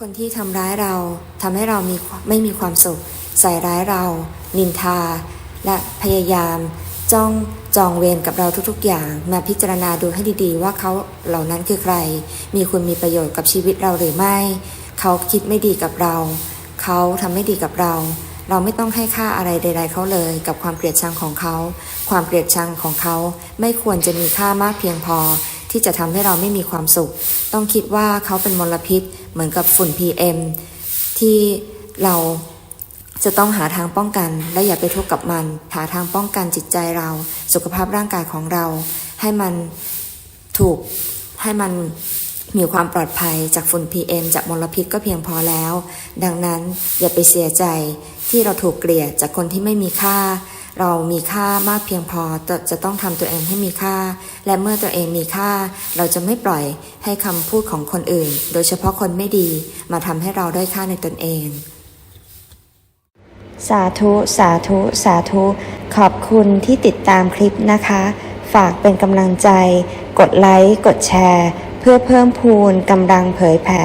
คนที่ทำร้ายเราทำให้เรามีไม่มีความสุข ใส่ร้ายเรา นินทา และพยายาม จ้องจองเวรกับเราทุกๆ อย่าง มาพิจารณาดูให้ดีๆ ว่าเขาเหล่านั้นคือใคร มีคุณมีประโยชน์กับชีวิตเราหรือไม่ เขาคิดไม่ดีกับเรา เขาทำไม่ดีกับเรา เราไม่ต้องให้ค่าอะไรใด ๆเขาเลย กับความเกลียดชังของเขา ความเกลียดชังของเขาไม่ควรจะมีค่ามากเพียงพอที่จะทำให้เราไม่มีความสุข ต้องคิดว่าเขาเป็นมลพิษเหมือนกับฝุ่น PM ที่เราจะต้องหาทางป้องกัน และอย่าไปทุกข์กับมัน หาทางป้องกันจิตใจเรา สุขภาพร่างกายของเรา ให้มันถูกให้มันมีความปลอดภัยจากฝุ่น PM จากมลพิษก็เพียงพอแล้ว ดังนั้นอย่าไปเสียใจที่เราถูกเกลียดจากคนที่ไม่มีค่า เรามีค่ามากเพียงพอจะจะต้องทำตัวเองให้มีค่า และเมื่อตัวเองมีค่า เราจะไม่ปล่อยให้คำพูดของคนอื่น โดยเฉพาะคนไม่ดีมาทำให้เราด้อยค่าในตนเอง สาธุสาธุสาธุ ขอบคุณที่ติดตามคลิปนะคะ ฝากเป็นกำลังใจ กดไลค์กดแชร์ เพื่อเพิ่มพูนกำลังเผยแผ่